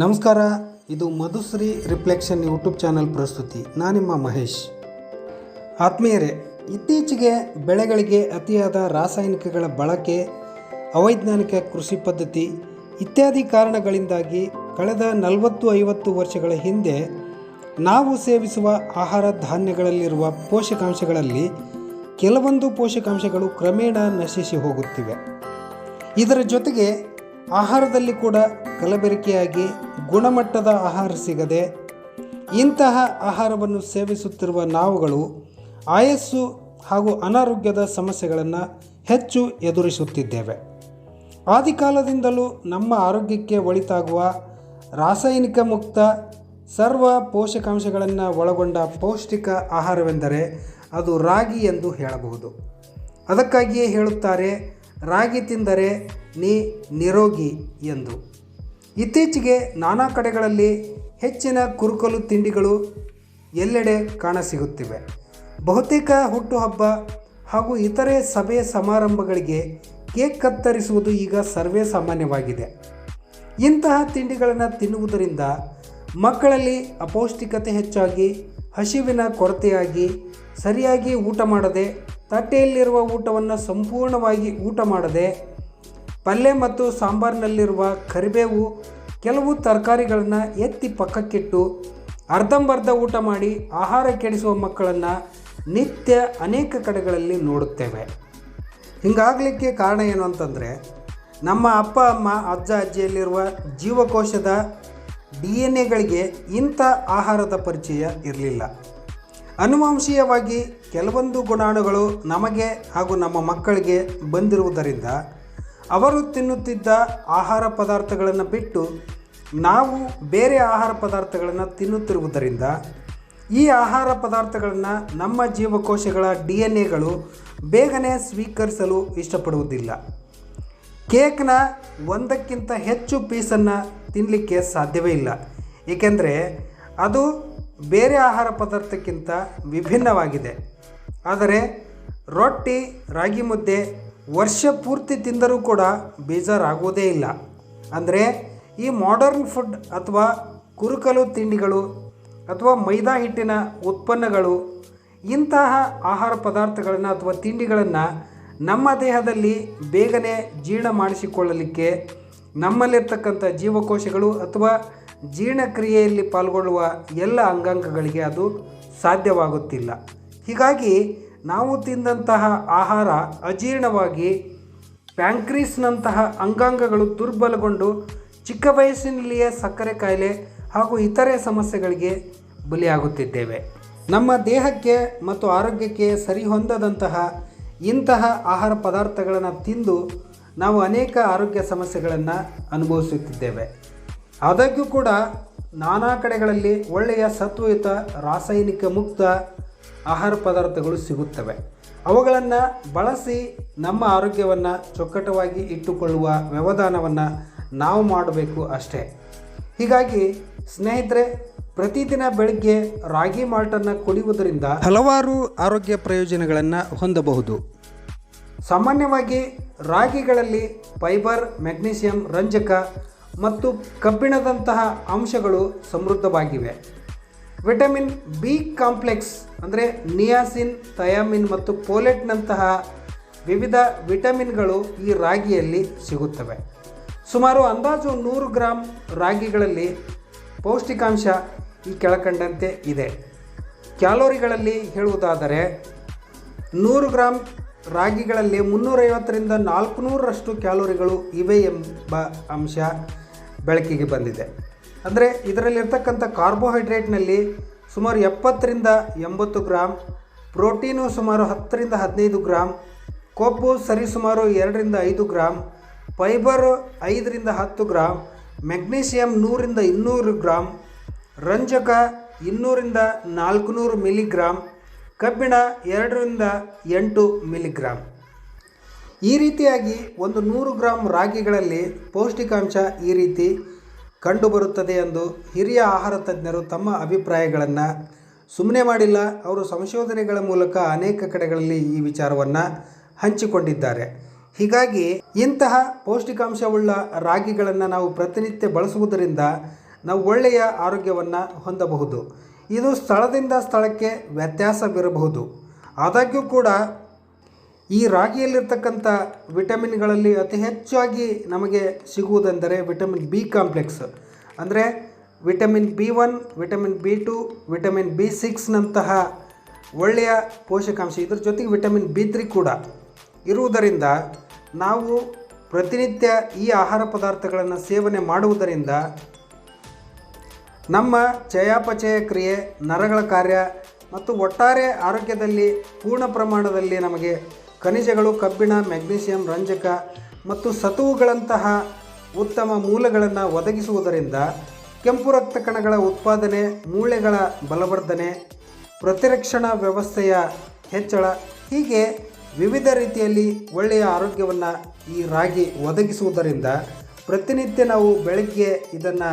ನಮಸ್ಕಾರ, ಇದು Madhushree reflection YouTube channel ಪ್ರಸ್ತುತಿ. ನಾನಿಮ್ಮ ಮಹೇಶ್. ಆತ್ಮೀಯರೇ, ಇತ್ತೀಚೆಗೆ ಬೆಳೆಗಳಿಗೆ ಅತಿಯಾದ ರಾಸಾಯನಿಕಗಳ ಬಳಕೆ, ಅವೈಜ್ಞಾನಿಕ ಕೃಷಿ ಪದ್ಧತಿ ಇತ್ಯಾದಿ ಕಾರಣಗಳಿಂದಾಗಿ ಕಳೆದ ನಲವತ್ತು ಐವತ್ತು ವರ್ಷಗಳ ಹಿಂದೆ ನಾವು ಸೇವಿಸುವ ಆಹಾರ ಧಾನ್ಯಗಳಲ್ಲಿರುವ ಪೋಷಕಾಂಶಗಳಲ್ಲಿ ಕೆಲವೊಂದು ಪೋಷಕಾಂಶಗಳು ಕ್ರಮೇಣ ನಶಿಸಿ ಹೋಗುತ್ತಿವೆ. ಇದರ ಜೊತೆಗೆ ಆಹಾರದಲ್ಲಿ ಕೂಡ ಕಲಬೆರಕೆಯಾಗಿ ಗುಣಮಟ್ಟದ ಆಹಾರ ಸಿಗದೆ ಇಂತಹ ಆಹಾರವನ್ನು ಸೇವಿಸುತ್ತಿರುವ ನಾವುಗಳು ಆಯಸ್ಸು ಹಾಗೂ ಅನಾರೋಗ್ಯದ ಸಮಸ್ಯೆಗಳನ್ನು ಹೆಚ್ಚು ಎದುರಿಸುತ್ತಿದ್ದೇವೆ. ಆದಿಕಾಲದಿಂದಲೂ ನಮ್ಮ ಆರೋಗ್ಯಕ್ಕೆ ಒಳಿತಾಗುವ ರಾಸಾಯನಿಕ ಮುಕ್ತ ಸರ್ವ ಪೋಷಕಾಂಶಗಳನ್ನು ಒಳಗೊಂಡ ಪೌಷ್ಟಿಕ ಆಹಾರವೆಂದರೆ ಅದು ರಾಗಿ ಎಂದು ಹೇಳಬಹುದು. ಅದಕ್ಕಾಗಿಯೇ ಹೇಳುತ್ತಾರೆ ರಾಗಿ ತಿಂದರೆ ನೀ ನಿರೋಗಿ ಎಂದು. ಇತ್ತೀಚೆಗೆ ನಾನಾ ಕಡೆಗಳಲ್ಲಿ ಹೆಚ್ಚಿನ ಕುರುಕಲು ತಿಂಡಿಗಳು ಎಲ್ಲೆಡೆ ಕಾಣಸಿಗುತ್ತಿವೆ. ಬಹುತೇಕ ಹುಟ್ಟುಹಬ್ಬ ಹಾಗೂ ಇತರೆ ಸಭೆ ಸಮಾರಂಭಗಳಿಗೆ ಕೇಕ್ ಕತ್ತರಿಸುವುದು ಈಗ ಸರ್ವೇ ಸಾಮಾನ್ಯವಾಗಿದೆ. ಇಂತಹ ತಿಂಡಿಗಳನ್ನು ತಿನ್ನುವುದರಿಂದ ಮಕ್ಕಳಲ್ಲಿ ಅಪೌಷ್ಟಿಕತೆ ಹೆಚ್ಚಾಗಿ, ಹಸಿವಿನ ಕೊರತೆಯಾಗಿ, ಸರಿಯಾಗಿ ಊಟ ಮಾಡದೆ ತಟ್ಟೆಯಲ್ಲಿರುವ ಊಟವನ್ನು ಸಂಪೂರ್ಣವಾಗಿ ಊಟ ಮಾಡದೆ ಪಲ್ಯ ಮತ್ತು ಸಾಂಬಾರಿನಲ್ಲಿರುವ ಕರಿಬೇವು, ಕೆಲವು ತರಕಾರಿಗಳನ್ನು ಎತ್ತಿ ಪಕ್ಕಕ್ಕಿಟ್ಟು ಅರ್ಧಂಬರ್ಧ ಊಟ ಮಾಡಿ ಆಹಾರ ಕೆಡಿಸುವ ಮಕ್ಕಳನ್ನು ನಿತ್ಯ ಅನೇಕ ಕಡೆಗಳಲ್ಲಿ ನೋಡುತ್ತೇವೆ. ಹಿಂಗಾಗಲಿಕ್ಕೆ ಕಾರಣ ಏನು ಅಂತಂದರೆ, ನಮ್ಮ ಅಪ್ಪ, ಅಮ್ಮ, ಅಜ್ಜ, ಅಜ್ಜಿಯಲ್ಲಿರುವ ಜೀವಕೋಶದ ಡಿ ಎನ್ ಎಗಳಿಗೆ ಇಂಥ ಆಹಾರದ ಪರಿಚಯ ಇರಲಿಲ್ಲ. ಅನುವಂಶೀಯವಾಗಿ ಕೆಲವೊಂದು ಗುಣಾಣುಗಳು ನಮಗೆ ಹಾಗೂ ನಮ್ಮ ಮಕ್ಕಳಿಗೆ ಬಂದಿರುವುದರಿಂದ ಅವರು ತಿನ್ನುತ್ತಿದ್ದ ಆಹಾರ ಪದಾರ್ಥಗಳನ್ನು ಬಿಟ್ಟು ನಾವು ಬೇರೆ ಆಹಾರ ಪದಾರ್ಥಗಳನ್ನು ತಿನ್ನುತ್ತಿರುವುದರಿಂದ ಈ ಆಹಾರ ಪದಾರ್ಥಗಳನ್ನು ನಮ್ಮ ಜೀವಕೋಶಗಳ ಡಿ ಎನ್ ಎಗಳು ಬೇಗನೆ ಸ್ವೀಕರಿಸಲು ಇಷ್ಟಪಡುವುದಿಲ್ಲ. ಕೇಕ್ನ ಒಂದಕ್ಕಿಂತ ಹೆಚ್ಚು ಪೀಸನ್ನು ತಿನ್ನಲಿಕ್ಕೆ ಸಾಧ್ಯವೇ ಇಲ್ಲ. ಏಕೆಂದರೆ ಅದು ಬೇರೆ ಆಹಾರ ಪದಾರ್ಥಕ್ಕಿಂತ ವಿಭಿನ್ನವಾಗಿದೆ. ಆದರೆ ರೊಟ್ಟಿ ರಾಗಿ ಮುದ್ದೆ ವರ್ಷ ಪೂರ್ತಿ ತಿಂದರೂ ಕೂಡ ಬೇಜಾರಾಗುವುದೇ ಇಲ್ಲ. ಅಂದರೆ ಈ ಮಾಡರ್ನ್ ಫುಡ್ ಅಥವಾ ಕುರುಕಲು ತಿಂಡಿಗಳು ಅಥವಾ ಮೈದಾ ಹಿಟ್ಟಿನ ಉತ್ಪನ್ನಗಳು ಇಂತಹ ಆಹಾರ ಪದಾರ್ಥಗಳನ್ನು ಅಥವಾ ತಿಂಡಿಗಳನ್ನು ನಮ್ಮ ದೇಹದಲ್ಲಿ ಬೇಗನೆ ಜೀರ್ಣ ಮಾಡಿಸಿಕೊಳ್ಳಲಿಕ್ಕೆ ನಮ್ಮಲ್ಲಿರ್ತಕ್ಕಂಥ ಜೀವಕೋಶಗಳು ಅಥವಾ ಜೀರ್ಣಕ್ರಿಯೆಯಲ್ಲಿ ಪಾಲ್ಗೊಳ್ಳುವ ಎಲ್ಲ ಅಂಗಾಂಗಗಳಿಗೆ ಅದು ಸಾಧ್ಯವಾಗುತ್ತಿಲ್ಲ. ಹೀಗಾಗಿ ನಾವು ತಿಂದಂತಹ ಆಹಾರ ಅಜೀರ್ಣವಾಗಿ ಪ್ಯಾಂಕ್ರೀಸ್ನಂತಹ ಅಂಗಾಂಗಗಳು ದುರ್ಬಲಗೊಂಡು ಚಿಕ್ಕ ವಯಸ್ಸಿನಲ್ಲಿಯೇ ಸಕ್ಕರೆ ಕಾಯಿಲೆ ಹಾಗೂ ಇತರೆ ಸಮಸ್ಯೆಗಳಿಗೆ ಬಲಿಯಾಗುತ್ತಿದ್ದೇವೆ. ನಮ್ಮ ದೇಹಕ್ಕೆ ಮತ್ತು ಆರೋಗ್ಯಕ್ಕೆ ಸರಿಹೊಂದದಂತಹ ಇಂತಹ ಆಹಾರ ಪದಾರ್ಥಗಳನ್ನು ತಿಂದು ನಾವು ಅನೇಕ ಆರೋಗ್ಯ ಸಮಸ್ಯೆಗಳನ್ನು ಅನುಭವಿಸುತ್ತಿದ್ದೇವೆ. ಆದಾಗ್ಯೂ ಕೂಡ ನಾನಾ ಕಡೆಗಳಲ್ಲಿ ಒಳ್ಳೆಯ ಸತ್ವಯುತ, ರಾಸಾಯನಿಕ ಮುಕ್ತ ಆಹಾರ ಪದಾರ್ಥಗಳು ಸಿಗುತ್ತವೆ. ಅವುಗಳನ್ನು ಬಳಸಿ ನಮ್ಮ ಆರೋಗ್ಯವನ್ನು ಚೊಕ್ಕಟವಾಗಿ ಇಟ್ಟುಕೊಳ್ಳುವ ವ್ಯವಧಾನವನ್ನು ನಾವು ಮಾಡಬೇಕು ಅಷ್ಟೇ. ಹೀಗಾಗಿ ಸ್ನೇಹಿತರೆ, ಪ್ರತಿದಿನ ಬೆಳಗ್ಗೆ ರಾಗಿ ಮಾಲ್ಟನ್ನು ಕುಡಿಯುವುದರಿಂದ ಹಲವಾರು ಆರೋಗ್ಯ ಪ್ರಯೋಜನಗಳನ್ನು ಹೊಂದಬಹುದು. ಸಾಮಾನ್ಯವಾಗಿ ರಾಗಿಗಳಲ್ಲಿ ಫೈಬರ್ ಮೆಗ್ನೀಷಿಯಂ ರಂಜಕ ಮತ್ತು ಕಬ್ಬಿಣದಂತಹ ಅಂಶಗಳು ಸಮೃದ್ಧವಾಗಿವೆ. ವಿಟಮಿನ್ ಬಿ ಕಾಂಪ್ಲೆಕ್ಸ್ ಅಂದರೆ ನಿಯಾಸಿನ್ ಥಯಾಮಿನ್ ಮತ್ತು ಪೋಲೆಟ್ನಂತಹ ವಿವಿಧ ವಿಟಮಿನ್ಗಳು ಈ ರಾಗಿಯಲ್ಲಿ ಸಿಗುತ್ತವೆ. ಸುಮಾರು ಅಂದಾಜು ನೂರು ಗ್ರಾಂ ರಾಗಿಗಳಲ್ಲಿ ಪೌಷ್ಟಿಕಾಂಶ ಈ ಕೆಳಕಂಡಂತೆ ಇದೆ. ಕ್ಯಾಲೋರಿಗಳಲ್ಲಿ ಹೇಳುವುದಾದರೆ ನೂರು ಗ್ರಾಂ ರಾಗಿಗಳಲ್ಲಿ ಮುನ್ನೂರೈವತ್ತರಿಂದ ನಾಲ್ಕುನೂರರಷ್ಟು ಕ್ಯಾಲೋರಿಗಳು ಇವೆ ಎಂಬ ಅಂಶ ಬೆಳಕಿಗೆ ಬಂದಿದೆ. ಅಂದರೆ ಇದರಲ್ಲಿರ್ತಕ್ಕಂಥ ಕಾರ್ಬೋಹೈಡ್ರೇಟ್ನಲ್ಲಿ ಸುಮಾರು ಎಪ್ಪತ್ತರಿಂದ ಎಂಬತ್ತು ಗ್ರಾಮ್ ಪ್ರೋಟೀನು ಸುಮಾರು ಹತ್ತರಿಂದ ಹದಿನೈದು ಗ್ರಾಮ್ ಕೊಬ್ಬು ಸರಿಸುಮಾರು ಎರಡರಿಂದ ಐದು ಗ್ರಾಮ್ ಫೈಬರು ಐದರಿಂದ ಹತ್ತು ಗ್ರಾಮ್ ಮೆಗ್ನೀಷಿಯಂ ನೂರಿಂದ ಇನ್ನೂರು ಗ್ರಾಮ್ ರಂಜಕ ಇನ್ನೂರಿಂದ ನಾಲ್ಕುನೂರು ಮಿಲಿಗ್ರಾಮ್ ಕಬ್ಬಿಣ ಎರಡರಿಂದ ಎಂಟು ಮಿಲಿಗ್ರಾಮ್ ಈ ರೀತಿಯಾಗಿ ಒಂದು ನೂರು ಗ್ರಾಮ್ ರಾಗಿಗಳಲ್ಲಿ ಪೌಷ್ಟಿಕಾಂಶ ಈ ರೀತಿ ಕಂಡುಬರುತ್ತದೆ ಎಂದು ಹಿರಿಯ ಆಹಾರ ತಜ್ಞರು ತಮ್ಮ ಅಭಿಪ್ರಾಯಗಳನ್ನು ಸುಮ್ಮನೆ ಮಾಡಿಲ್ಲ, ಅವರು ಸಂಶೋಧನೆಗಳ ಮೂಲಕ ಅನೇಕ ಕಡೆಗಳಲ್ಲಿ ಈ ವಿಚಾರವನ್ನು ಹಂಚಿಕೊಂಡಿದ್ದಾರೆ. ಹೀಗಾಗಿ ಇಂತಹ ಪೌಷ್ಟಿಕಾಂಶವುಳ್ಳ ರಾಗಿಗಳನ್ನು ನಾವು ಪ್ರತಿನಿತ್ಯ ಬಳಸುವುದರಿಂದ ನಾವು ಒಳ್ಳೆಯ ಆರೋಗ್ಯವನ್ನು ಹೊಂದಬಹುದು. ಇದು ಸ್ಥಳದಿಂದ ಸ್ಥಳಕ್ಕೆ ವ್ಯತ್ಯಾಸವಿರಬಹುದು. ಆದಾಗ್ಯೂ ಕೂಡ ಈ ರಾಗಿಯಲ್ಲಿರ್ತಕ್ಕಂಥ ವಿಟಮಿನ್ಗಳಲ್ಲಿ ಅತಿ ಹೆಚ್ಚಾಗಿ ನಮಗೆ ಸಿಗುವುದೆಂದರೆ ವಿಟಮಿನ್ ಬಿ ಕಾಂಪ್ಲೆಕ್ಸ್. ಅಂದರೆ vitamin B one, vitamin B two, vitamin B ಸಿಕ್ಸ್ನಂತಹ ಒಳ್ಳೆಯ ಪೋಷಕಾಂಶ, ಇದ್ರ ಜೊತೆಗೆ ವಿಟಮಿನ್ ಬಿ ತ್ರೀ ಕೂಡ ಇರುವುದರಿಂದ ನಾವು ಪ್ರತಿನಿತ್ಯ ಈ ಆಹಾರ ಪದಾರ್ಥಗಳನ್ನು ಸೇವನೆ ಮಾಡುವುದರಿಂದ ನಮ್ಮ ಚಯಾಪಚಯ ಕ್ರಿಯೆ, ನರಗಳ ಕಾರ್ಯ ಮತ್ತು ಒಟ್ಟಾರೆ ಆರೋಗ್ಯದಲ್ಲಿ ಪೂರ್ಣ ಪ್ರಮಾಣದಲ್ಲಿ ನಮಗೆ ಖನಿಜಗಳು, ಕಬ್ಬಿಣ ಮೆಗ್ನೀಷಿಯಂ ರಂಜಕ ಮತ್ತು ಸತುವುಗಳಂತಹ ಉತ್ತಮ ಮೂಲಗಳನ್ನು ಒದಗಿಸುವುದರಿಂದ ಕೆಂಪು ರಕ್ತ ಕಣಗಳ ಉತ್ಪಾದನೆ, ಮೂಳೆಗಳ ಬಲವರ್ಧನೆ, ಪ್ರತಿರಕ್ಷಣಾ ವ್ಯವಸ್ಥೆಯ ಹೆಚ್ಚಳ, ಹೀಗೆ ವಿವಿಧ ರೀತಿಯಲ್ಲಿ ಒಳ್ಳೆಯ ಆರೋಗ್ಯವನ್ನು ಈ ರಾಗಿ ಒದಗಿಸುವುದರಿಂದ ಪ್ರತಿನಿತ್ಯ ನಾವು ಬೆಳಗ್ಗೆ ಇದನ್ನು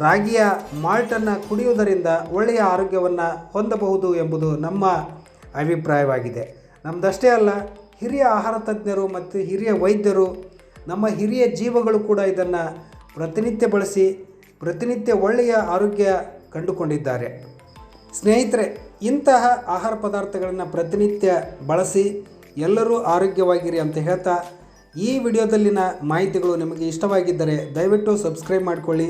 ರಾಗಿಯ ಮಾಲ್ಟನ್ನು ಕುಡಿಯುವುದರಿಂದ ಒಳ್ಳೆಯ ಆರೋಗ್ಯವನ್ನು ಹೊಂದಬಹುದು ಎಂಬುದು ನಮ್ಮ ಅಭಿಪ್ರಾಯವಾಗಿದೆ. ನಮ್ಮದಷ್ಟೇ ಅಲ್ಲ, ಹಿರಿಯ ಆಹಾರ ತಜ್ಞರು ಮತ್ತು ಹಿರಿಯ ವೈದ್ಯರು, ನಮ್ಮ ಹಿರಿಯ ಜೀವಗಳು ಕೂಡ ಇದನ್ನು ಪ್ರತಿನಿತ್ಯ ಬಳಸಿ, ಪ್ರತಿನಿತ್ಯ ಒಳ್ಳೆಯ ಆರೋಗ್ಯ ಕಂಡುಕೊಂಡಿದ್ದಾರೆ. ಸ್ನೇಹಿತರೆ, ಇಂತಹ ಆಹಾರ ಪದಾರ್ಥಗಳನ್ನು ಪ್ರತಿನಿತ್ಯ ಬಳಸಿ ಎಲ್ಲರೂ ಆರೋಗ್ಯವಾಗಿರಿ ಅಂತ ಹೇಳ್ತಾ ಈ ವಿಡಿಯೋದಲ್ಲಿನ ಮಾಹಿತಿಗಳು ನಿಮಗೆ ಇಷ್ಟವಾಗಿದ್ದರೆ ದಯವಿಟ್ಟು ಸಬ್ಸ್ಕ್ರೈಬ್ ಮಾಡಿಕೊಳ್ಳಿ.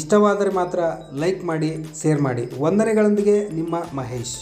ಇಷ್ಟವಾದರೆ ಮಾತ್ರ ಲೈಕ್ ಮಾಡಿ, ಶೇರ್ ಮಾಡಿ. ವಂದನೆಗಳೊಂದಿಗೆ ನಿಮ್ಮ ಮಹೇಶ್.